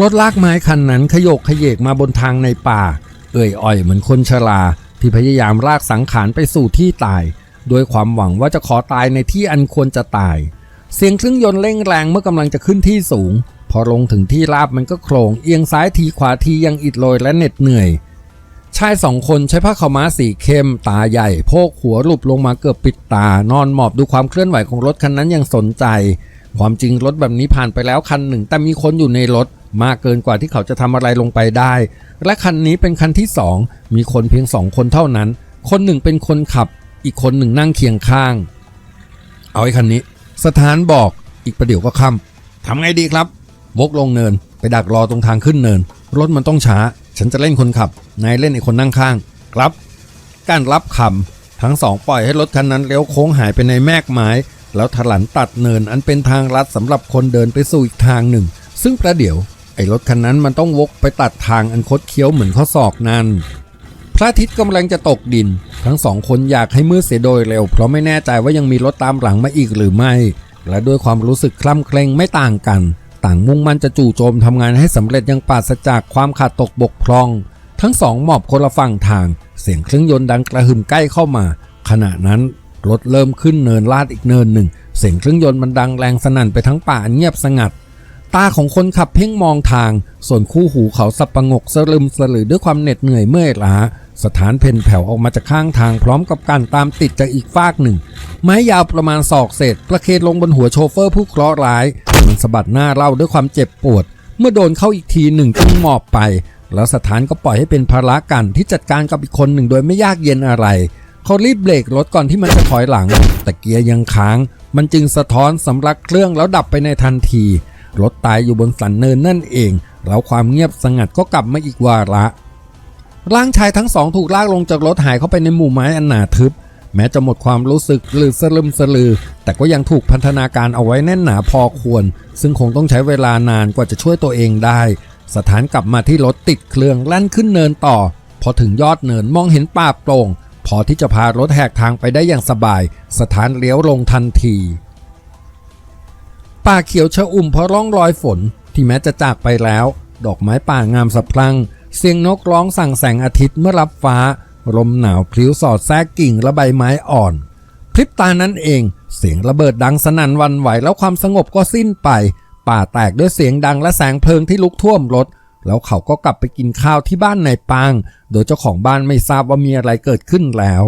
รถลากไม้คันนั้นขยกขยเยกมาบนทางในป่า เอ่ยอ่อยเหมือนคนชรา ที่พยายามลากสังขารไปสู่ที่ตายด้วยความหวังว่าจะขอตายในที่อันควรจะตาย เสียงเครื่องยนต์เร่งแรงเมื่อกำลังจะขึ้นที่สูง พอลงถึงที่ราบมันก็โครงเอียงซ้ายทีขวาทียังอิดโรยและเหน็ดเหนื่อยชายสองคนใช้ผ้าขาวม้าสีเข้ม ตาใหญ่ โพกหัวหลุบลงมาเกือบปิดตา นอนหมอบดูความเคลื่อนไหวของรถคันนั้นอย่างสนใจ ความจริงรถแบบนี้ผ่านไปแล้วคันหนึ่ง แต่มีคนอยู่ในรถมากเกินกว่าที่เขาจะทำอะไรลงไปได้ และคันนี้เป็นคันที่สองมีคนเพียงสองคนเท่านั้น คนหนึ่งเป็นคนขับ อีกคนหนึ่งนั่งเคียงข้าง เอาไอ้คันนี้ สถานบอกอีกประเดี๋ยวก็ค่ำทำไงดีครับวกลงเนิน ไปดักรอตรงทางขึ้นเนิน รถมันต้องช้า ฉันจะเล่นคนขับ นายเล่นไอ้คนนั่งข้าง ครับ การรับคำทั้งสองปล่อยให้รถคันนั้นเลี้ยวโค้งหายไปในแมกไม้แล้วถลันตัดเนินอันเป็นทางลัดสำหรับคนเดินไปสู่อีกทางหนึ่ง ซึ่งประเดี๋ยว ไอ้รถคันนั้นมันต้องวกไปตัดทางอันคดเคี้ยวเหมือนข้อศอกนั่น พระอาทิตย์กำลังจะตกดิน ทั้งสองคนอยากให้มืดเสียโดยเร็ว เพราะไม่แน่ใจว่ายังมีรถตามหลังมาอีกหรือไม่ และด้วยความรู้สึกคล่ำเคร่งไม่ต่างกัน ต่างมุ่งมั่นจะจู่โจมทำงานให้สำเร็จยังปราศจากความขาดตกบกพร่อง ทั้งสองหมอบคนละฝั่งทาง เสียงเครื่องยนต์ดังกระหึ่มใกล้เข้ามา ขณะนั้นรถเริ่มขึ้นเนินลาดอีกเนินหนึ่ง เสียงเครื่องยนต์มันดังแรงสนั่นไปทั้งป่าเงียบสงัด ตาของคนขับเพ่งมองทาง ส่วนคู่หูเขาสับประงกสลึมสลือด้วยความเหน็ดเหนื่อยเมื่อยล้าสถานเพนแผ่วออกมาจากข้างทางพร้อมกับการตามติดจากอีกฟากหนึ่ง ไม้ยาวประมาณศอกเศษ ประเคนลงบนหัวโชเฟอร์ผู้เคราะห์ร้าย มันสะบัดหน้าเล่าด้วยความเจ็บปวด เมื่อโดนเข้าอีกทีหนึ่งจึงหมอบไป แล้วสถานก็ปล่อยให้เป็นภาระกันที่จัดการกับอีกคนหนึ่งโดยไม่ยากเย็นอะไร เขารีบเบรกรถก่อนที่มันจะถอยหลัง แต่เกียร์ยังค้าง มันจึงสะท้อนสำลักเครื่องแล้วดับไปในทันที รถตายอยู่บนสันเนินนั่นเองแล้วความเงียบสงัดก็กลับมาอีกวาระ ร่างชายทั้งสองถูกลากลงจากรถหายเข้าไปในหมู่ไม้อันหนาทึบ แม้จะหมดความรู้สึกหรือสลึมสลือ แต่ก็ยังถูกพันธนาการเอาไว้แน่นหนาพอควร ซึ่งคงต้องใช้เวลานานกว่าจะช่วยตัวเองได้ สถานกลับมาที่รถติดเครื่องลั่นขึ้นเนินต่อ พอถึงยอดเนินมองเห็นป่าโปร่งพอที่จะพารถแหกทางไปได้อย่างสบาย สถานเลี้ยวลงทันที ป่าเขียวชอุ่มเพราะร่องรอยฝน ที่แม้จะจากไปแล้ว ดอกไม้ป่างามสะพรั่งเสียงนกร้องสั่งแสงอาทิตย์เมื่อรับฟ้า ลมหนาวพลิ้วสอดแทรกกิ่งและใบไม้อ่อน พริบตานั้นเอง เสียงระเบิดดังสนั่นวันไหวแล้วความสงบก็สิ้นไป ป่าแตกด้วยเสียงดังและแสงเพลิงที่ลุกท่วมรถ แล้วเขาก็กลับไปกินข้าวที่บ้านนายปาง โดยเจ้าของบ้านไม่ทราบว่ามีอะไรเกิดขึ้นแล้ว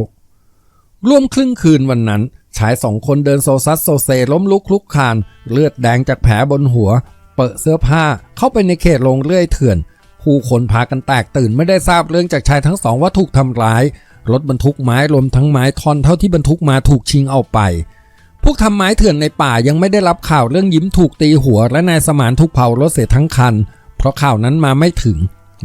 ร่วมครึ่งคืนวันนั้น ชายสองคนเดินโซซัสโซเซล้มลุกคลุกคาน เลือดแดงจากแผลบนหัว เปิดเสื้อผ้าเข้าไปในเขตโรงเลื่อยเถื่อน ผู้คนพากันแตกตื่นไม่ได้ทราบเรื่องจากชายทั้งสองว่าถูกทำร้าย รถบรรทุกไม้รวมทั้งไม้ทอนเท่าที่บรรทุกมาถูกชิงเอาไป พวกทำไม้เถื่อนในป่ายังไม่ได้รับข่าวเรื่องยิ้มถูกตีหัว และนายสมานถูกเผารถเสียทั้งคัน เพราะข่าวนั้นมาไม่ถึง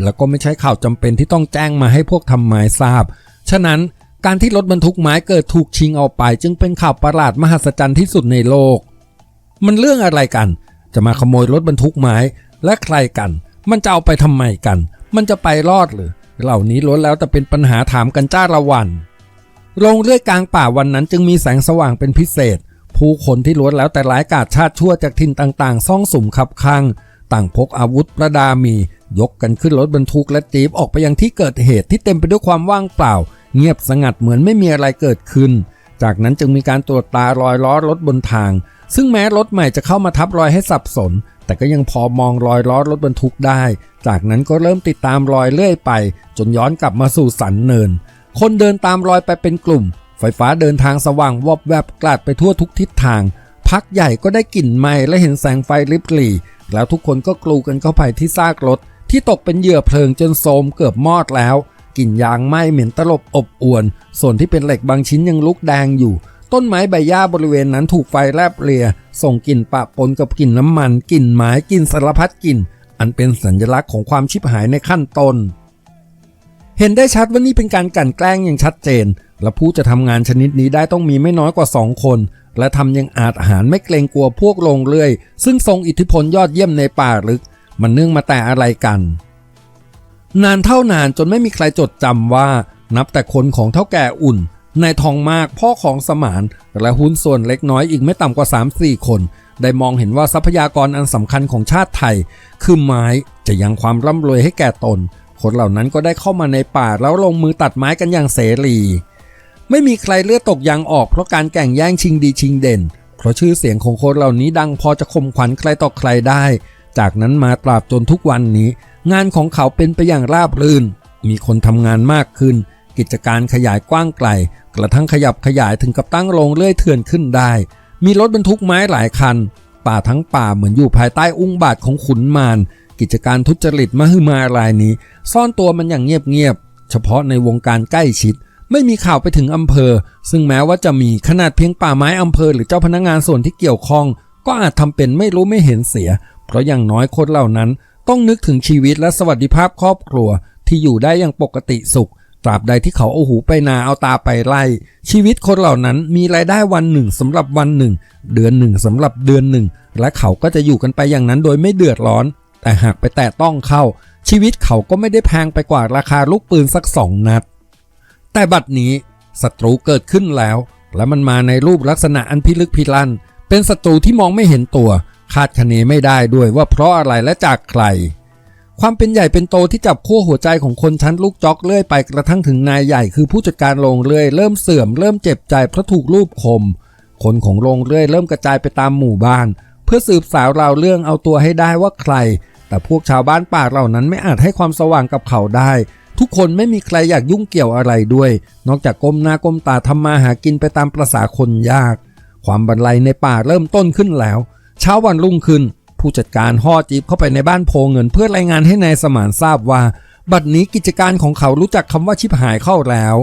แล้วก็ไม่ใช่ข่าวจำเป็นที่ต้องแจ้งมาให้พวกทำไม้ทราบ ฉะนั้น การที่รถบรรทุกไม้เกิดถูกชิงเอาไป จึงเป็นข่าวประหลาดมหัศจรรย์ที่สุดในโลก มันเรื่องอะไรกัน จะมาขโมยรถบรรทุกไม้และใครกัน มันจะเอาไปทำไมกัน มันจะไปรอดหรือ เหล่านี้ล้วนแล้วแต่เป็นปัญหาถามกันจ้าละวันโรงเลื่อยกลางป่าวันนั้นจึงมีแสงสว่างเป็นพิเศษ ผู้คนที่ล้วนแล้วแต่ร้ายกาจชาติชั่วจากถิ่นต่างๆ ซ่องสุมขับข้างต่างพกอาวุธประดามี ยกกันขึ้นรถบรรทุกและจีบออกไปยังที่เกิดเหตุที่เต็มไปด้วยความว่างเปล่า เงียบสงัดเหมือนไม่มีอะไรเกิดขึ้น จากนั้นจึงมีการตรวจตารอยล้อรถบนทาง ซึ่งแม้รถใหม่จะเข้ามาทับรอยให้สับสน แต่ก็ยังพอมองรอยล้อรถบรรทุกได้ จากนั้นก็เริ่มติดตามรอยเลื่อยไป จนย้อนกลับมาสู่สันเนิน คนเดินตามรอยไปเป็นกลุ่ม ไฟฟ้าเดินทางสว่างวอบแวบกลาดไปทั่วทุกทิศทาง พักใหญ่ก็ได้กลิ่นไหม้และเห็นแสงไฟริบหรี่ แล้วทุกคนก็กลูกันเข้าไปที่ซากรถที่ตกเป็นเหยื่อเพลิงจนโทมเกือบมอดแล้ว กลิ่นยางไหม้เหม็นตลบอบอวน ส่วนที่เป็นเหล็กบางชิ้นยังลุกแดงอยู่ ต้นไม้ใบหญ้าบริเวณนั้นถูกไฟแลบเลีย ส่งกลิ่นปะปนกับกลิ่นน้ำมัน กลิ่นไม้กลิ่นสารพัดกลิ่น อันเป็นสัญลักษณ์ของความชิบหายในขั้นต้นเห็นได้ชัดว่านี่เป็นการกลั่นแกล้งอย่างชัดเจน และผู้จะทำงานชนิดนี้ได้ต้องมีไม่น้อยกว่า 2 คน และทำยังอาจหารไม่เกรงกลัวพวกลงเลื่อย ซึ่งทรงอิทธิพลยอดเยี่ยมในป่าลึก มันเนื่องมาแต่อะไรกัน นานเท่านานจนไม่มีใครจดจำว่า นับแต่คนของเท่าแก่อุ่นนายทองมากพ่อของสมานและหุ้นส่วนเล็กน้อยอีกไม่ต่ำกว่า 3-4 คน ได้มองเห็นว่าทรัพยากรอันสำคัญของชาติไทย คือไม้จะยังความร่ำรวยให้แก่ตน คนเหล่านั้นก็ได้เข้ามาในป่าแล้วลงมือตัดไม้กันอย่างเสรี ไม่มีใครเลือดตกยางออกเพราะการแข่งแย่งชิงดีชิงเด่น เพราะชื่อเสียงของคนเหล่านี้ดังพอจะข่มขวัญใครต่อใครได้ จากนั้นมาตราบจนทุกวันนี้ งานของเขาเป็นไปอย่างราบรื่น มีคนทำงานมากขึ้น กิจการขยายกว้างไกล กระทั่งขยับขยายถึงกับตั้งโรงเลื่อยเถื่อนขึ้นได้ มีรถบรรทุกไม้หลายคัน ป่าทั้งป่าเหมือนอยู่ภายใต้อุ้งบาทของขุนมาร กิจการทุจริตมหึมารายนี้ ซ่อนตัวมันอย่างเงียบๆ เฉพาะในวงการใกล้ชิด ไม่มีข่าวไปถึงอำเภอ ซึ่งแม้ว่าจะมีขนาดเพียงป่าไม้อำเภอ หรือเจ้าพนักงานส่วนที่เกี่ยวข้อง ก็อาจทำเป็นไม่รู้ไม่เห็นเสีย เพราะอย่างน้อยคนเหล่านั้น ต้องนึกถึงชีวิตและสวัสดิภาพครอบครัวที่อยู่ได้อย่างปกติสุข ตราบใดที่เขาเอาหูไปนาเอาตาไปไล่ ชีวิตคนเหล่านั้นมีรายได้วันหนึ่งสำหรับวันหนึ่ง เดือนหนึ่งสำหรับเดือนหนึ่ง และเขาก็จะอยู่กันไปอย่างนั้นโดยไม่เดือดร้อน แต่หากไปแตะต้องเข้า ชีวิตเขาก็ไม่ได้แพงไปกว่าราคาลูกปืนสักสองนัด แต่บัดนี้ศัตรูเกิดขึ้นแล้ว และมันมาในรูปลักษณะอันพิลึกพิลั่น เป็นศัตรูที่มองไม่เห็นตัว คาดคะเนไม่ได้ด้วยว่าเพราะอะไรและจากใคร ความเป็นใหญ่เป็นโตที่จับขั้วหัวใจของคนชั้นลูกจอกเลื่อยไปกระทั่งถึงนายใหญ่คือผู้จัดการโรงเลื่อยเริ่มเสื่อมเริ่มเจ็บใจเพราะถูกรูปคม คนของโรงเลื่อยเริ่มกระจายไปตามหมู่บ้าน เพื่อสืบสาวราวเรื่องเอาตัวให้ได้ว่าใคร แต่พวกชาวบ้านป่าเหล่านั้นไม่อาจให้ความสว่างกับเขาได้ทุกคนไม่มีใครอยากยุ่งเกี่ยวอะไรด้วย นอกจากก้มหน้าก้มตาทำมาหากินไปตามประษาคนยาก ความบันไลในป่าเริ่มต้นขึ้นแล้ว เช้าวันรุ่งขึ้น ผู้จัดการห่อจีบเข้าไปในบ้านโพเงินเพื่อรายงานให้นายสมานทราบว่า บัดนี้กิจการของเขารู้จักคำว่าชิบหายเข้าแล้ว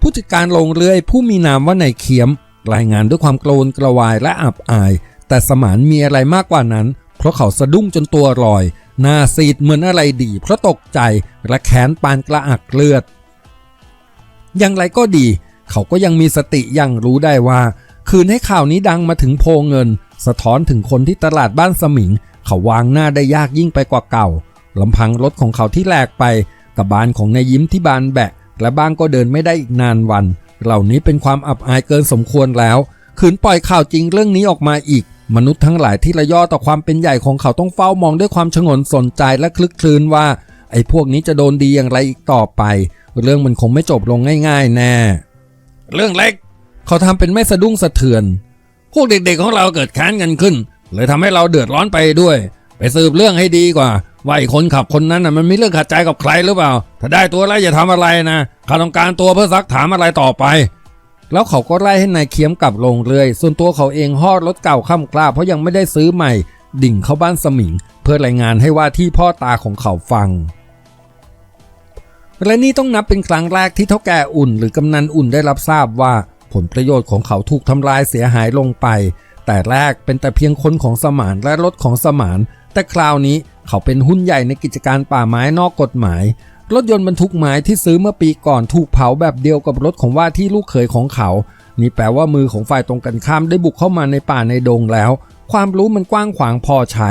ผู้จัดการลงเรือผู้มีนามว่านายเขียม รายงานด้วยความโกรนกระวายและอับอาย แต่สมานมีอะไรมากกว่านั้น เพราะเขาสะดุ้งจนตัวลอย หน้าซีดเหมือนอะไรดี เพราะตกใจและแขนปานกระอักเลือด อย่างไรก็ดี เขาก็ยังมีสติยังรู้ได้ว่า คืนให้ข่าวนี้ดังมาถึงโพเงิน สะท้อนถึงคนที่ตลาดบ้านสมิง เขาวางหน้าได้ยากยิ่งไปกว่าเก่าลำพังรถของเขาที่แหลกไปกับบ้านของนายยิ้มที่บานแบะ และบ้างก็เดินไม่ได้อีกนานวัน เหล่านี้เป็นความอับอายเกินสมควรแล้วขืนปล่อยข่าวจริงเรื่องนี้ออกมาอีก มนุษย์ทั้งหลายที่ระย่อต่อความเป็นใหญ่ของเขาต้องเฝ้ามองด้วยความชงนสนใจและคลึกคลืนว่า ไอ้พวกนี้จะโดนดีอย่างไรอีกต่อไป เรื่องมันคงไม่จบลงง่าย ๆ แน่ เรื่องเล็ก เขาทำเป็นไม่สะดุ้งสะเทือน พวกเด็กๆของเราเกิดแค้นกันขึ้น เลยทำให้เราเดือดร้อนไปด้วย ไปสืบเรื่องให้ดีกว่า ว่าไอ้คนขับคนนั้นน่ะมันมีเรื่องขัดใจกับใครหรือเปล่า ถ้าได้ตัวแล้วอย่าทำอะไรนะข้าต้องการตัวเพื่อซักถามอะไรต่อไป แล้วเขาก็ไล่ให้นายเคียมกลับลงเรือยส่วนตัวเขาเองหอดรถเก่าข้ามกล้าเพราะยังไม่ได้ซื้อใหม่ ดิ่งเข้าบ้านสมิง เพื่อรายงานให้ว่าที่พ่อตาของเขาฟังและนี่ต้องนับเป็นครั้งแรกที่เท่าแก่อุ่น หรือกำนันอุ่นได้รับทราบว่า ผลประโยชน์ของเขาถูกทำลายเสียหายลงไป แต่แรกเป็นแต่เพียงคนของสมานและรถของสมาน แต่คราวนี้เขาเป็นหุ้นใหญ่ในกิจการป่าไม้นอกกฎหมาย รถยนต์บรรทุกไม้ที่ซื้อเมื่อปีก่อนถูกเผาแบบเดียวกับรถของว่าที่ลูกเขยของเขา นี่แปลว่ามือของฝ่ายตรงกันข้ามได้บุกเข้ามาในป่าในดงแล้ว ความรู้มันกว้างขวางพอใช้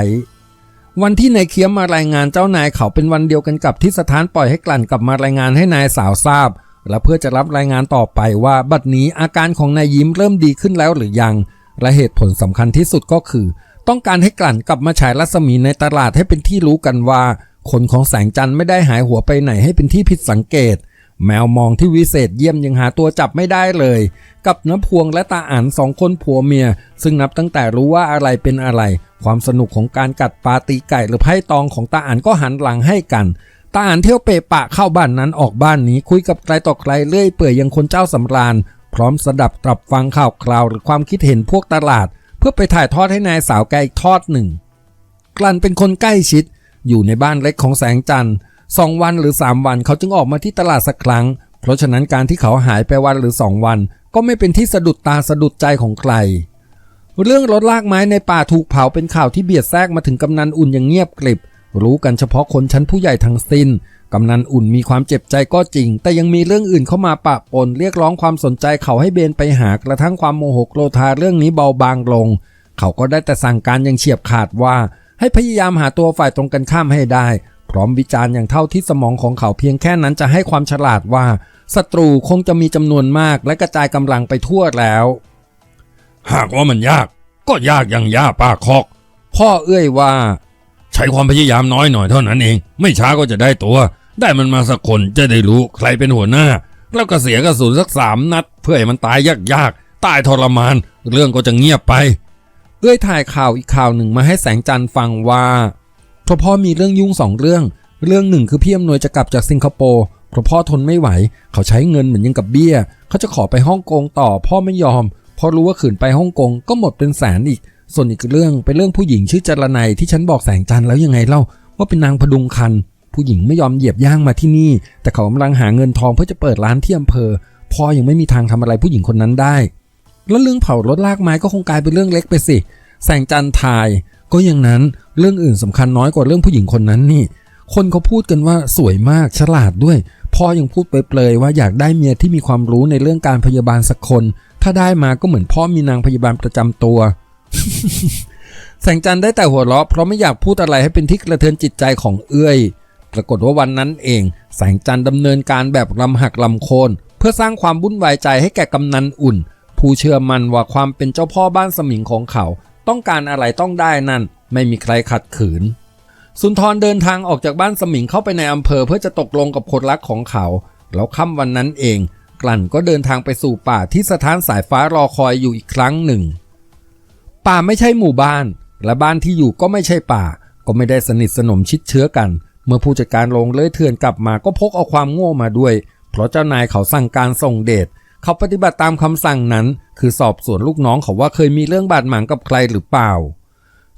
วันที่นายเคียมมารายงานเจ้านายเขาเป็นวันเดียวกันกับที่สถานปล่อยให้กลั่นกลับมารายงานให้นายสาวทราบ และเพื่อจะรับรายงานต่อไปว่า บัดนี้อาการของนายยิ้มเริ่มดีขึ้นแล้วหรือยัง และเหตุผลสำคัญที่สุดก็คือ ต้องการให้กลั่นกลับมาฉายรัศมีในตลาดให้เป็นที่รู้กันว่าคนของแสงจันทร์ไม่ได้หายหัวไปไหนให้เป็นที่ผิดสังเกต แมวมองที่วิเศษเยี่ยมยังหาตัวจับไม่ได้เลย กับน้ำพวงและตาอ่านสองคนผัวเมีย ซึ่งนับตั้งแต่รู้ว่าอะไรเป็นอะไร ความสนุกของการกัดปลาตีไก่หรือไพ่ตองของตาอ่านก็หันหลังให้กัน ตาอ่านเที่ยวเปะปะเข้าบ้านนั้นออกบ้านนี้คุยกับใครต่อใครเรื่อยเปื่อยยังคนเจ้าสำราญ พร้อมสดับตรับฟังข่าวคราวหรือความคิดเห็นพวกตลาด เพื่อไปถ่ายทอดให้นายสาวแกอีกทอดหนึ่ง กลั่นเป็นคนใกล้ชิด อยู่ในบ้านเล็กของแสงจันทร์สองวันหรือสามวันเขาจึงออกมาที่ตลาดสักครั้ง เพราะฉะนั้นการที่เขาหายไปวันหรือสองวัน ก็ไม่เป็นที่สะดุดตาสะดุดใจของใคร เรื่องรถลากไม้ในป่าถูกเผาเป็นข่าวที่เบียดแทรกมาถึงกำนันอุ่นอย่างเงียบกริบ รู้กันเฉพาะคนชั้นผู้ใหญ่ทั้งสิ้น กำนันอุ่นมีความเจ็บใจก็จริง แต่ยังมีเรื่องอื่นเข้ามาปะปนเรียกร้องความสนใจเขาให้เบนไปหากระทั่งความโมโหโกรธาเรื่องนี้เบาบางลง เขาก็ได้แต่สั่งการอย่างเฉียบขาดว่า ให้พยายามหาตัวฝ่ายตรงกันข้ามให้ได้ พร้อมวิจารณ์อย่างเท่าที่สมองของเขาเพียงแค่นั้นจะให้ความฉลาดว่าศัตรูคงจะมีจำนวนมากและกระจายกำลังไปทั่วแล้ว หากว่ามันยาก ก็ยากอย่างย่าปากคอก พ่อเอื้อยว่า ใช้ความพยายามน้อยหน่อยเท่านั้นเอง ไม่ช้าก็จะได้ตัว ได้มันมาสักคนจะได้รู้ใครเป็นหัวหน้า แล้วก็เสียกระสุนสักสามนัด เพื่อให้มันตายยากๆตายทรมาน เรื่องก็จะเงียบไปเอื้อยถ่ายข่าวอีกข่าวหนึ่งมาให้แสงจันทร์ฟังว่าเพราะพ่อมีเรื่องยุ่งสองเรื่อง เรื่องหนึ่งคือพี่อำนวยจะกลับจากสิงคโปร์เพราะพ่อทนไม่ไหว เขาใช้เงินเหมือนยังกับเบี้ย เขาจะขอไปฮ่องกงต่อพ่อไม่ยอม เพราะรู้ว่าขืนไปฮ่องกงก็หมดเป็นแสนอีก ส่วนอีกเรื่องเป็นเรื่องผู้หญิงชื่อจรนัยที่ฉันบอกแสงจันทร์แล้วยังไงเล่าว่าเป็นนางพดุงคัน ผู้หญิงไม่ยอมเหยียบย่างมาที่นี่ แต่เขากำลังหาเงินทองเพื่อจะเปิดร้านที่อำเภอพ่อยังไม่มีทางทำอะไรผู้หญิงคนนั้นได้ แล้วเรื่องเผารถลากไม้ก็คงกลายเป็นเรื่องเล็กไปสิ แสงจันทร์ทาย ก็อย่างนั้นเรื่องอื่นสำคัญน้อยกว่าเรื่องผู้หญิงคนนั้นนี่ คนเขาพูดกันว่าสวยมากฉลาดด้วย พ่อยังพูดเปลยๆว่าอยากได้เมียที่มีความรู้ในเรื่องการพยาบาลสักคน ถ้าได้มาก็เหมือนพ่อมีนางพยาบาลประจำตัว แสงจันทร์ได้แต่หัวเราะเพราะไม่อยากพูดอะไรให้เป็นที่กระเทือนจิตใจของเอื้อย ปรากฏว่าวันนั้นเอง แสงจันทร์ดำเนินการแบบลำหักลำโคน เพื่อสร้างความวุ่นวายใจให้แก่กำนันอุ่น ผู้เชื่อมันว่าความเป็นเจ้าพ่อบ้านสมิงของเขา ต้องการอะไรต้องได้นั่น ไม่มีใครขัดขืน สุนทรเดินทางออกจากบ้านสมิงเข้าไปในอำเภอเพื่อจะตกลงกับคนรักของเขา แล้วค่ำวันนั้นเอง กลั่นก็เดินทางไปสู่ป่าที่สถานสายฟ้ารอคอยอยู่อีกครั้งหนึ่ง ป่าไม่ใช่หมู่บ้าน และบ้านที่อยู่ก็ไม่ใช่ป่า ก็ไม่ได้สนิทสนมชิดเชื้อกัน เมื่อผู้จัดการโรงเลื่อยเถื่อนกลับมาก็พกเอาความโง่มาด้วย เพราะเจ้านายเขาสั่งการส่งเดชเขาปฏิบัติตามคำสั่งนั้น คือสอบสวนลูกน้องเขาว่าเคยมีเรื่องบาดหมางกับใครหรือเปล่า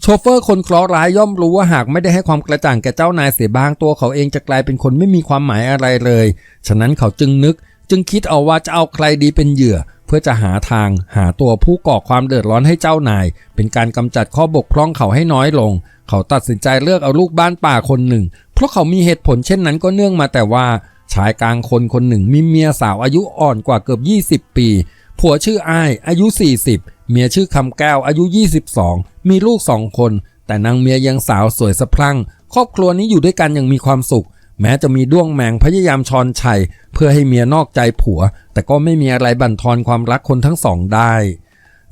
โชเฟอร์คนเคราะห์ร้ายย่อมรู้ว่าหากไม่ได้ให้ความกระจ่างแก่เจ้านายเสียบ้างตัวเขาเองจะกลายเป็นคนไม่มีความหมายอะไรเลย ฉะนั้นเขาจึงนึก จึงคิดเอาว่าจะเอาใครดีเป็นเหยื่อ พื่อจะหาทางหาตัวผู้ก่อความเดือดร้อนให้เจ้านาย เป็นการกำจัดข้อบกพร่องเขาให้น้อยลง เขาตัดสินใจเลือกเอาลูกบ้านป่าคนหนึ่ง เพราะเขามีเหตุผลเช่นนั้นก็เนื่องมาแต่ว่าชายกลางคนคนหนึ่งมีเมียสาวอายุอ่อนกว่าเกือบ 20 ปี ผัวชื่ออ้ายอายุ 40 เมียชื่อคำแก้วอายุ 22 มีลูกสองคน แต่นางเมียยังสาวสวยสะพรั่ง ครอบครัวนี้อยู่ด้วยกันอย่างมีความสุข แม้จะมีด้วงแมงพยายามชอนชัย เพื่อให้เมียนอกใจผัว แต่ก็ไม่มีอะไรบั่นทอนความรักคนทั้งสองได้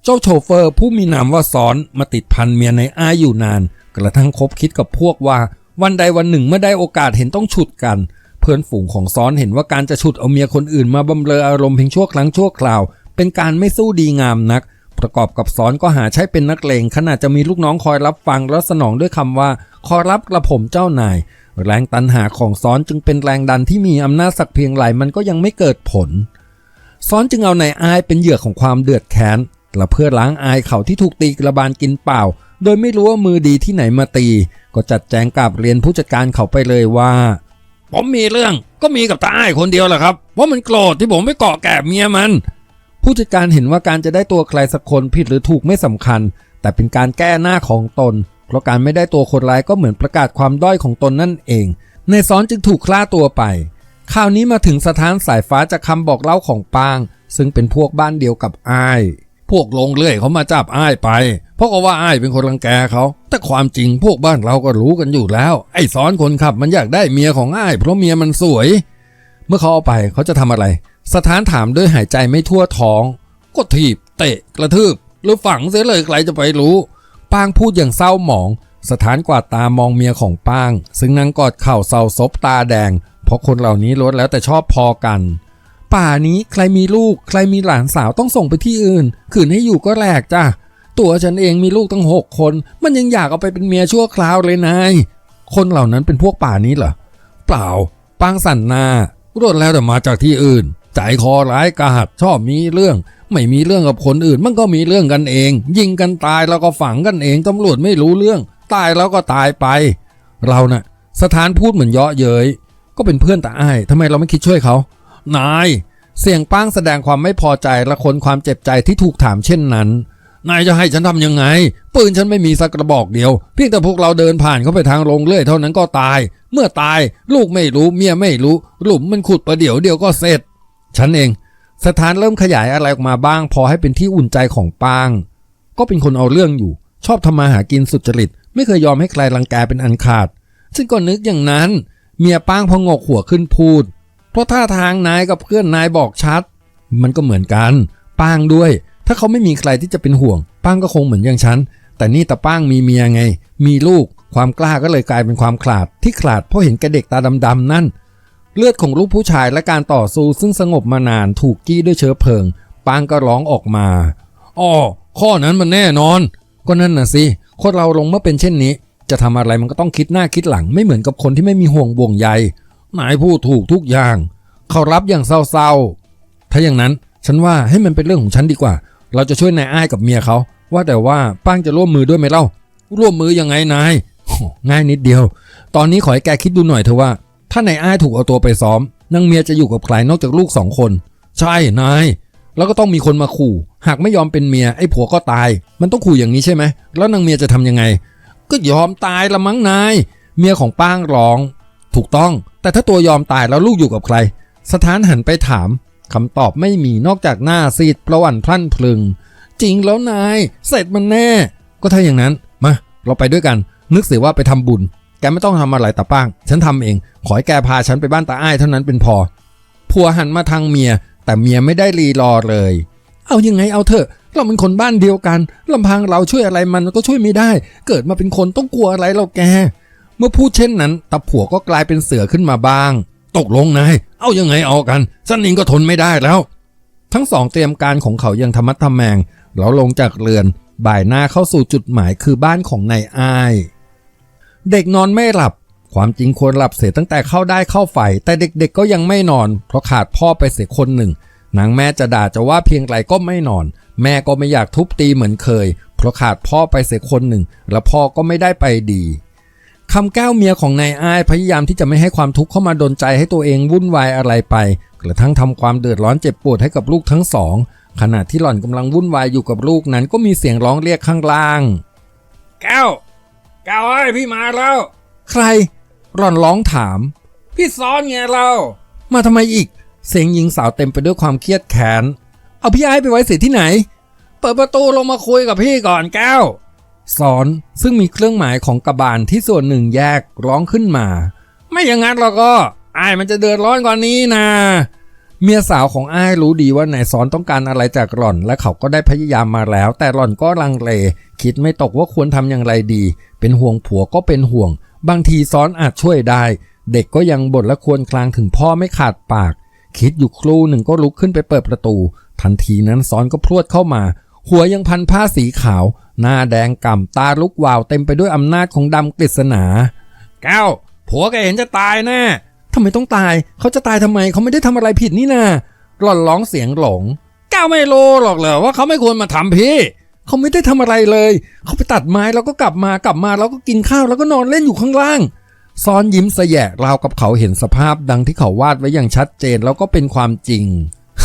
เจ้าโชเฟอร์ผู้มีนามว่าซ้อนมาติดพันเมียในอ้ายอยู่นาน กระทั่งคบคิดกับพวกว่า วันใดวันหนึ่งเมื่อได้โอกาสเห็นต้องฉุดกัน เพื่อนฝูงของซ้อนเห็นว่าการจะฉุดเอาเมียคนอื่นมาบำเรออารมณ์เพียงชั่วครั้งชั่วคราว เป็นการไม่สู้ดีงามนัก ประกอบกับซ้อนก็หาใช้เป็นนักเลงขณะจะมีลูกน้องคอยรับฟังและสนองด้วยคำว่าขอรับกระผมเจ้านาย แรงตันหาของซ้อนจึงเป็นแรงดันที่มีอำนาจสักเพียงไรมันก็ยังไม่เกิดผล ซ้อนจึงเอานายอายเป็นเหยื่อของความเดือดแค้นและเพื่อล้างอายเขาที่ถูกตีกระบาลกินเปล่า โดยไม่รู้ว่ามือดีที่ไหนมาตี ก็จัดแจงกราบเรียนผู้จัดการเขาไปเลยว่า ผมมีเรื่องก็มีกับตาอ้ายคนเดียวแหละครับเพราะมันโกรธที่ผมไปเกาะแกะเมียมัน ผู้จัดการเห็นว่าการจะได้ตัวใครสักคนผิดหรือถูกไม่สำคัญ แต่เป็นการแก้หน้าของตน เพราะการไม่ได้ตัวคนร้ายก็เหมือนประกาศความด้อยของตนนั่นเอง ในซ้อนจึงถูกฆ่าตัวไปข่าวนี้มาถึงสถานสายฟ้าจากคำบอกเล่าของปาง ซึ่งเป็นพวกบ้านเดียวกับอ้าย พวกลงเลื่อยเขามาจับอ้ายไป เพราะว่าอ้ายเป็นคนรังแกเขาแต่ความจริงพวกบ้านเราก็รู้กันอยู่แล้ว ไอ้ซ้อนคนขับมันอยากได้เมียของอ้าย เพราะเมียมันสวย เมื่อเขาเอาไปเขาจะทำอะไร สถานถามด้วยหายใจไม่ทั่วท้อง ก็ถีบเตะกระทืบหรือฝังเสียเลยใครจะไปรู้ ปางพูดอย่างเศร้าหมอง สถานกว่าตามองเมียของปาง ซึ่งนั่งกอดเข่าเศร้าซบตาแดง เพราะคนเหล่านี้ล้วนแล้วแต่ชอบพอกัน ป่านี้ใครมีลูก ใครมีหลานสาวต้องส่งไปที่อื่น ขืนให้อยู่ก็แหลกจ้ะ ตัวฉันเองมีลูกตั้งหกคน มันยังอยากเอาไปเป็นเมียชั่วคราวเลยนาย คนเหล่านั้นเป็นพวกป่านี้เหรอ เปล่า ปางสั่นนา รวดแล้วแต่มาจากที่อื่น ใจคอร้ายกาหัดชอบมีเรื่อง ไม่มีเรื่องกับคนอื่น มันก็มีเรื่องกันเอง ยิงกันตายแล้วก็ฝังกันเองตำรวจไม่รู้เรื่อง ตายแล้วก็ตายไป เราน่ะ สถานพูดเหมือนเยาะเย้ยก็เป็นเพื่อนตาอ้ายทำไมเราไม่คิดช่วยเขานาย เสียงป้างแสดงความไม่พอใจและคนความเจ็บใจที่ถูกถามเช่นนั้นนายจะให้ฉันทำยังไง ปืนฉันไม่มีสักกระบอกเดียวเพียงแต่พวกเราเดินผ่านเข้าไปทางลงเลื่อยเท่านั้นก็ตาย เมื่อตาย ลูกไม่รู้เมียไม่รู้ หลุมมันขุดประเดี๋ยวเดียวก็เสร็จ ฉันเอง สถานเริ่มขยายอะไรออกมาบ้าง พอให้เป็นที่อุ่นใจของปาง ก็เป็นคนเอาเรื่องอยู่ ชอบทำมาหากินสุจริต ไม่เคยยอมให้ใครรังแกเป็นอันขาด ซึ่งก็นึกอย่างนั้น เมียป้างพองกหัวขึ้นพูด เพราะท่าทางนายกับเพื่อนนายบอกชัด มันก็เหมือนกันป้างด้วย ถ้าเขาไม่มีใครที่จะเป็นห่วงป้างก็คงเหมือนอย่างฉัน แต่นี่ตาป้างมีเมียไง มีลูก ความกล้าก็เลยกลายเป็นความขลาด ที่ขลาดเพราะเห็นแกเด็กตาดำๆนั่น เลือดของลูกผู้ชายและการต่อสู้ซึ่งสงบมานานถูกกี้ด้วยเชื้อเพลิง ปางก็ร้องออกมาอ๋อข้อนั้นมันแน่นอน ก็นั่นน่ะสิคนเราลงเมื่อเป็นเช่นนี้ จะทำอะไรมันก็ต้องคิดหน้าคิดหลังไม่เหมือนกับคนที่ไม่มีห่วงบ่วงใยนายพูดถูกทุกอย่าง เขารับอย่างเศร้าๆ ถ้าอย่างนั้นฉันว่าให้มันเป็นเรื่องของฉันดีกว่า เราจะช่วยนายอ้ายกับเมียเขา ว่าแต่ว่าป้างจะร่วมมือด้วยไหมเล่า ร่วมมือยังไงนาย ง่ายนิดเดียว ตอนนี้ขอให้แกคิดดูหน่อยเถอะว่า ถ้านายอ้ายถูกเอาตัวไปซ้อมนางเมียจะอยู่กับใครนอกจากลูกสองคน ใช่นายแล้วก็ต้องมีคนมาขู่ หากไม่ยอมเป็นเมียไอ้ผัวก็ตาย มันต้องขู่อย่างนี้ใช่ไหมแล้วนางเมียจะทำยังไง ก็ยอมตายละมั้งนาย เมียของป้างร้อง ถูกต้อง แต่ถ้าตัวยอมตายแล้วลูกอยู่กับใคร สถานหันไปถามคำตอบไม่มีนอกจากหน้าซีดประวันพลั่นพลึง จริงแล้วนาย เสร็จมันแน่ ก็ถ้าอย่างนั้น มา เราไปด้วยกัน นึกเสียว่าไปทำบุญ แกไม่ต้องทำอะไรตาป้าง ฉันทำเอง ขอให้แกพาฉันไปบ้านตาอ้ายเท่านั้นเป็นพอ ผัวหันมาทางเมีย แต่เมียไม่ได้รีรอเลย เอายังไงเอาเถอะ เราเป็นคนบ้านเดียวกันลำพังเราช่วยอะไรมันก็ช่วยไม่ได้ เกิดมาเป็นคนต้องกลัวอะไรเราแก เมื่อพูดเช่นนั้นตาผัวก็กลายเป็นเสือขึ้นมาบ้าง ตกลงนาย เอายังไงเอากันสันนิงก็ทนไม่ได้แล้ว ทั้งสองเตรียมการของเขายังธรรมัดทำแมงแล้วลงจากเรือน บ่ายหน้าเข้าสู่จุดหมายคือบ้านของนายอ้าย เด็กนอนไม่หลับ ความจริงควรหลับเสียตั้งแต่เข้าได้เข้าไฟแต่เด็กๆก็ยังไม่นอน เพราะขาดพ่อไปเสียคนหนึ่งนางแม่จะด่าจะว่าเพียงไรก็ไม่นอน แม่ก็ไม่อยากทุบตีเหมือนเคย เพราะขาดพ่อไปเสียคนหนึ่ง และพ่อก็ไม่ได้ไปดีคำแก้วเมียของนายอ้ายพยายามที่จะไม่ให้ความทุกข์เข้ามาดนใจให้ตัวเองวุ่นวายอะไรไป กระทั่งทำความเดือดร้อนเจ็บปวดให้กับลูกทั้งสอง ขณะที่หล่อนกำลังวุ่นวายอยู่กับลูกนั้นก็มีเสียงร้องเรียกข้างล่าง แก้ว แก้วเอ้ยพี่มาแล้ว ใครหล่อนร้องถาม พี่ซ้อนไงเรา มาทำไมอีก เสียงหญิงสาวเต็มไปด้วยความเครียดแค้น เอาพี่ไอ้ไปไว้เสียที่ไหน เปิดประตูลงมาคุยกับพี่ก่อนแก้วสอนซึ่งมีเครื่องหมายของกระบาลที่ส่วนหนึ่งแยกร้องขึ้นมา ไม่อย่างนั้นเราก็ไอ้ายมันจะเดือดร้อนกว่านี้นะ เมียสาวของอ้ายรู้ดีว่านายซ้อนต้องการอะไรจากหล่อน และเขาก็ได้พยายามมาแล้ว แต่หล่อนก็ลังเล คิดไม่ตกว่าควรทำอย่างไรดี เป็นห่วงผัวก็เป็นห่วง บางทีซ้อนอาจช่วยได้ เด็กก็ยังบ่นและควรคลางถึงพ่อไม่ขาดปาก คิดอยู่ครู่หนึ่งก็ลุกขึ้นไปเปิดประตู ทันทีนั้นซ้อนก็พรวดเข้ามา หัวยังพันผ้าสีขาว หน้าแดงก่ำตาลุกวาวเต็มไปด้วยอำนาจของดำกฤษณาแก้วผัวแกเห็นจะตายแน่ ทำไมต้องตาย เขาจะตายทำไม เขาไม่ได้ทำอะไรผิดนี่นาหล่อนร้องเสียงหลง ก้วไม่รู้หรอกเหรอว่าเขาไม่ควรมาทำพี่ เขาไม่ได้ทำอะไรเลย เขาไปตัดไม้แล้วก็กลับมากลับมาแล้วก็กินข้าวแล้วก็นอนเล่นอยู่ข้างล่าง ซ้อนยิ้มแสยะราวกับเขาเห็นสภาพดังที่เขาวาดไว้อย่างชัดเจนแล้วก็เป็นความจริง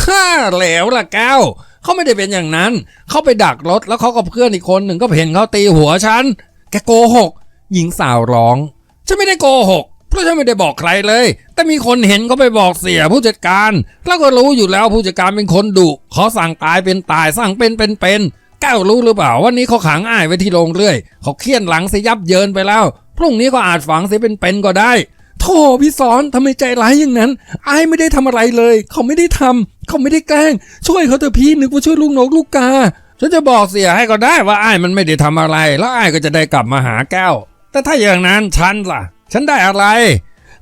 ฮ่าเหลวล่ะก้วเขาไม่ได้เป็นอย่างนั้น เขาไปดักรถแล้วเขากับเพื่อนอีกคนหนึ่งก็เห็นเขาตีหัวฉัน แกโกหก หญิงสาวร้อง ฉันไม่ได้โกหก เพราะฉันไม่ได้บอกใครเลย แต่มีคนเห็นก็ไปบอกเสียผู้จัดการ แล้วก็รู้อยู่แล้วผู้จัดการเป็นคนดุเขาสั่งตายเป็นตายสั่งเป็นเป็นเป็นแก้วรู้หรือเปล่าวันนี้เขาขังอ้ายไว้ที่โรงเรื่อย เขาเคี่ยนหลังเสียยับเยินไปแล้ว พรุ่งนี้ก็อาจฝังเสียเป็นเป็นก็ได้โธ่พี่สอนทำไมใจร้ายอย่างนั้นไอ้ายไม่ได้ทำอะไรเลย เขาไม่ได้ทำเขาไม่ได้แกล้ง ช่วยเขาเถอะพี่นึกว่าช่วยลูกนกลูกกาฉันจะบอกเสียให้ก็ได้ว่าอ้ายมันไม่ได้ทำอะไร แล้วอ้ายก็จะได้กลับมาหาแก้ว แต่ถ้าอย่างนั้นฉันล่ะ ฉันได้อะไร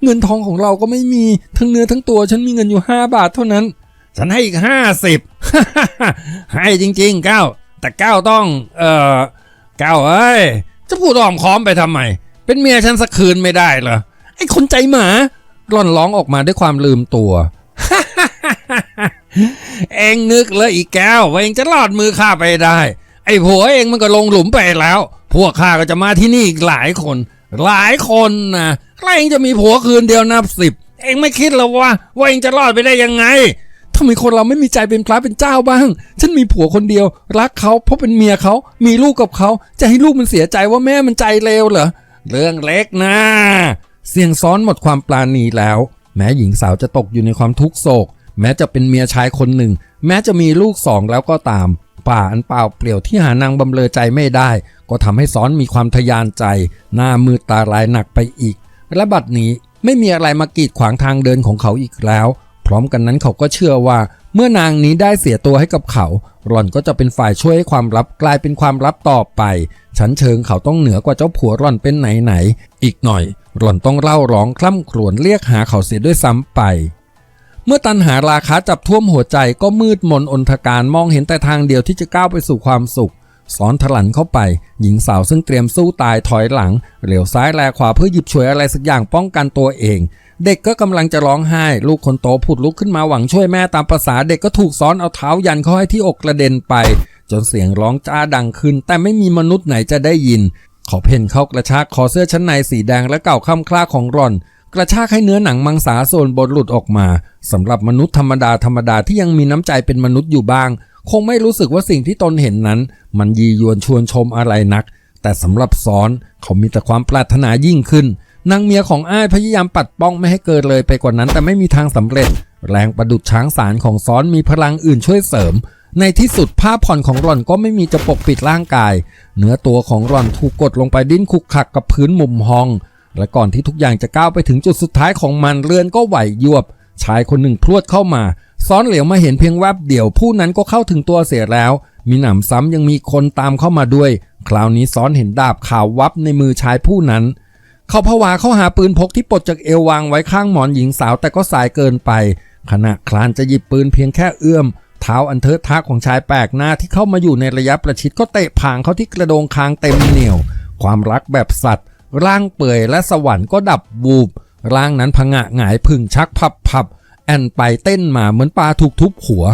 เงินทองของเราก็ไม่มีทั้งเนื้อทั้งตัวฉันมีเงินอยู่ห้าบาทเท่านั้น ฉันให้อีกห้าสิบให้จริงๆแก้วแต่แก้วต้อง เอ่อแก้วเอ้ยจะพูดอ้อมค้อมไปทำไม เป็นเมียฉันสักคืนไม่ได้เหรอไอ้คนใจหมาหล่อนร้องออกมาด้วยความลืมตัว เองนึกเลยอีกแก้วว่าเองจะรอดมือข้าไปได้ ไอ้ผัวเองมันก็ลงหลุมไปแล้ว พวกข้าก็จะมาที่นี่อีกหลายคน หลายคนนะแล้วเองจะมีผัวคืนเดียวนับสิบ เองไม่คิดหรอว่า ว่าเองจะรอดไปได้ยังไงทำไมคนเราไม่มีใจเป็นพระเป็นเจ้าบ้าง ฉันมีผัวคนเดียว รักเขาเพราะเป็นเมียเขา มีลูกกับเขา จะให้ลูกมันเสียใจว่าแม่มันใจเลวเหรอ เรื่องเล็กนะ เสียงซ้อนหมดความปราณีแล้ว แม้หญิงสาวจะตกอยู่ในความทุกข์โศก แม้จะเป็นเมียชายคนหนึ่ง แม้จะมีลูกสองแล้วก็ตาม ป่าอันเปล่าเปลี่ยวที่หานางบำเรอใจไม่ได้ ก็ทำให้ซ้อนมีความทะยานใจ หน้ามืดตาลายหนักไปอีก และบัดนี้ไม่มีอะไรมากีดขวางทางเดินของเขาอีกแล้ว พร้อมกันนั้นเขาก็เชื่อว่า เมื่อนางนี้ได้เสียตัวให้กับเขา หล่อนก็จะเป็นฝ่ายช่วยให้ความลับกลายเป็นความลับต่อไป ชั้นเชิงเขาต้องเหนือกว่าเจ้าผัวหล่อนเป็นไหนๆอีกหน่อย หล่อนต้องเล่าร้องคล่ำครวญเรียกหาเขาเสียด้วยซ้ำไป เมื่อตันหาราคาจับท่วมหัวใจก็มืดมนอนทการมองเห็นแต่ทางเดียวที่จะก้าวไปสู่ความสุขซ้อนถลันเข้าไป หญิงสาวซึ่งเตรียมสู้ตายถอยหลัง เหลียวซ้ายแลขวาเพื่อหยิบฉวยอะไรสักอย่างป้องกันตัวเอง เด็กก็กำลังจะร้องไห้ ลูกคนโตผุดลุกขึ้นมาหวังช่วยแม่ตามประษาเด็กก็ถูกซ้อนเอาเท้ายันเข้าให้ที่อกกระเด็นไป จนเสียงร้องจ้าดังขึ้น แต่ไม่มีมนุษย์ไหนจะได้ยินขาเพ่นเข้ากระชากคอเสื้อชั้นในสีแดงและเก่าค่ำคล้าของรอน กระชากให้เนื้อหนังมังสาส่วนบนหลุดออกมาสำหรับมนุษย์ธรรมดาธรรมดาที่ยังมีน้ำใจเป็นมนุษย์อยู่บ้าง คงไม่รู้สึกว่าสิ่งที่ตนเห็นนั้น มันยียวนชวนชมอะไรนัก แต่สำหรับซ้อนเขามีแต่ความปรารถนายิ่งขึ้นนางเมียของอ้ายพยายามปัดป้องไม่ให้เกินเลยไปกว่านั้นแต่ไม่มีทางสำเร็จ แรงประดุดช้างสารของซ้อนมีพลังอื่นช่วยเสริม ในที่สุดผ้าผ่อนของร่อนก็ไม่มีจะปกปิดร่างกาย เนื้อตัวของร่อนถูกกดลงไปดิ้นคุกคักกับพื้นมุมห้อง และก่อนที่ทุกอย่างจะก้าวไปถึงจุดสุดท้ายของมันเรือนก็ไหวยวบ ชายคนหนึ่งพรวดเข้ามา ซ้อนเหลียวมาเห็นเพียงแวบเดียว ผู้นั้นก็เข้าถึงตัวเสียแล้ว มีหนำซ้ำยังมีคนตามเข้ามาด้วย คราวนี้ซ้อนเห็นดาบขาววับในมือชายผู้นั้น เขาผวาเข้าหาปืนพกที่ปลดจากเอววางไว้ข้างหมอนหญิงสาวแต่ก็สายเกินไป ขณะคลานจะหยิบปืนเพียงแค่เอื้อมเท้าอันเทอะทะของชายแปลกหน้าที่เข้ามาอยู่ในระยะประชิดก็เตะผางเขาที่กระโดงคางเต็มเหนียว ความรักแบบสัตว์ ร่างเปื่อยและสวรรค์ก็ดับวูบ ร่างนั้นผงะหงายพึ่งชักพับพับแอนไปเต้นมาเหมือนปลาถูกทุบหัว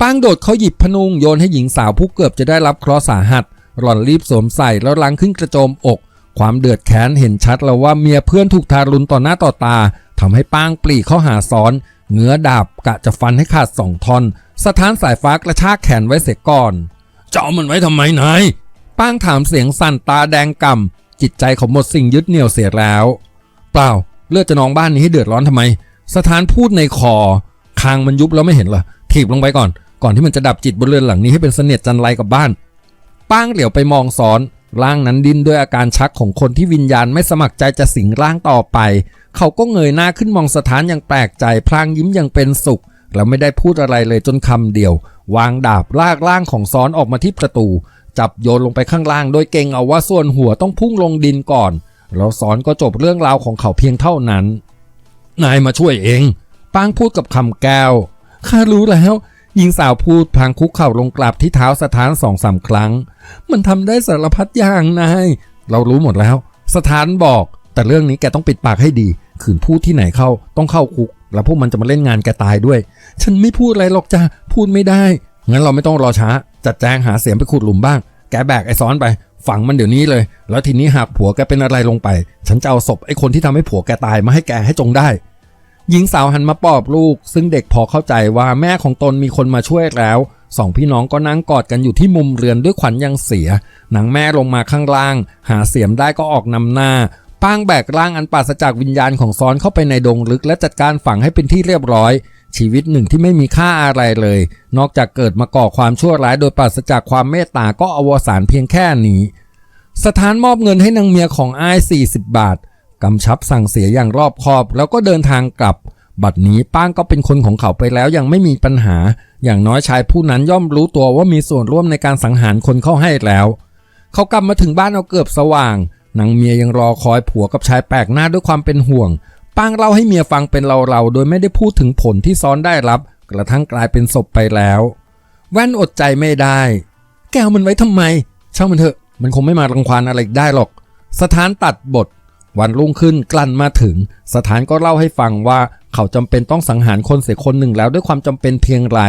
ป้างโดดเขาหยิบพนุงโยนให้หญิงสาวผู้เกือบจะได้รับเคราะห์สาหัส หล่อนรีบสวมใส่แล้วลังขึ้นกระโจมอก ความเดือดแค้นเห็นชัดแล้วว่าเมียเพื่อนถูกทารุณต่อหน้าต่อตาทำให้ป้างปลีเข้าหาซ้อนเงื้อดาบกะจะฟันให้ขาดสองท่อน สถานสายฟ้ากระชากแขนไว้เสียก่อนจะเอามันไว้ทำไมนายป้างถามเสียงสั่นตาแดงก่ำ จิตใจเขาหมดสิ่งยึดเหนี่ยวเสียแล้ว เปล่าเลือดจะนองบ้านนี้ให้เดือดร้อนทำไม สถานพูดในคอคางมันยุบแล้วไม่เห็นเหรอถีบลงไปก่อน ก่อนที่มันจะดับจิตบนเรือนหลังนี้ให้เป็นเสนียดจันไรกับบ้าน ป้างเหลียวไปมองซ้อนร่างนั้นดิ้นด้วยอาการชักของคนที่วิญญาณไม่สมัครใจจะสิงร่างต่อไป เขาก็เงยหน้าขึ้นมองสถานอย่างแปลกใจ พลางยิ้มอย่างเป็นสุข แล้วไม่ได้พูดอะไรเลยจนคำเดียว วางดาบลากร่างของซ้อนออกมาที่ประตู จับโยนลงไปข้างล่าง โดยเก่งเอาว่าส่วนหัวต้องพุ่งลงดินก่อน แล้วซ้อนก็จบเรื่องราวของเขาเพียงเท่านั้น นายมาช่วยเองป้างพูดกับคำแก้ว ข้ารู้แล้ว หญิงสาวพูดพลางคุกเข่าลงกราบที่เท้าสถานสองสามครั้ง มันทำได้สารพัดอย่างนาย เรารู้หมดแล้ว สถานบอก แต่เรื่องนี้แกต้องปิดปากให้ดี ขืนพูดที่ไหนเข้าต้องเข้าคุก แล้วพวกมันจะมาเล่นงานแกตายด้วย ฉันไม่พูดอะไรหรอกจ้าพูดไม่ได้ งั้นเราไม่ต้องรอช้า จัดแจงหาเสียงไปขุดหลุมบ้าง แกแบกไอ้ซ้อนไป ฝังมันเดี๋ยวนี้เลย แล้วทีนี้หากผัวแกเป็นอะไรลงไป ฉันจะเอาศพไอ้คนที่ทำให้ผัวแกตายมาให้แกให้จงได้ หญิงสาวหันมาปลอบลูก ซึ่งเด็กพอเข้าใจว่าแม่ของตนมีคนมาช่วยแล้วสองพี่น้องก็นั่งกอดกันอยู่ที่มุมเรือนด้วยขวัญยังเสีย หนังแม่ลงมาข้างล่าง หาเสียมได้ก็ออกนำหน้าป้างแบกร่างอันปราศจากวิญญาณของซ้อนเข้าไปในดงลึกและจัดการฝังให้เป็นที่เรียบร้อย ชีวิตหนึ่งที่ไม่มีค่าอะไรเลย นอกจากเกิดมาก่อความชั่วร้ายโดยปราศจากความเมตตาก็อวสานเพียงแค่นี้ สถานมอบเงินให้นางเมียของอ้าย40 บาทกำชับสั่งเสียอย่างรอบคอบ แล้วก็เดินทางกลับ บัดนี้ป้างก็เป็นคนของเขาไปแล้วยังไม่มีปัญหา อย่างน้อยชายผู้นั้นย่อมรู้ตัวว่ามีส่วนร่วมในการสังหารคนเข้าให้แล้ว เขากลับมาถึงบ้านเอาเกือบสว่างนางเมียยังรอคอยผัวกับชายแปลกหน้าด้วยความเป็นห่วง ป้างเล่าให้เมียฟังเป็นเราๆโดยไม่ได้พูดถึงผลที่ซ้อนได้รับ กระทั่งกลายเป็นศพไปแล้ว แว่นอดใจไม่ได้ แกเอามันไว้ทำไม ช่างมันเถอะ มันคงไม่มารังควานอะไรได้หรอก สถานตัดบท วันรุ่งขึ้นกลั่นมาถึง สถานก็เล่าให้ฟังว่าเขาจำเป็นต้องสังหารคนเสียคนหนึ่งแล้วด้วยความจำเป็นเพียงไร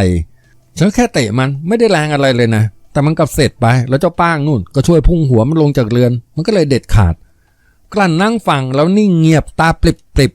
ฉันแค่เตะมันไม่ได้แรงอะไรเลยนะแต่มันกลับเสร็จไปแล้วเจ้าป้างนู่นก็ช่วยพุ่งหัวมันลงจากเรือน มันก็เลยเด็ดขาด กลั่นนั่งฟังแล้วนิ่งเงียบตาปริบปริบ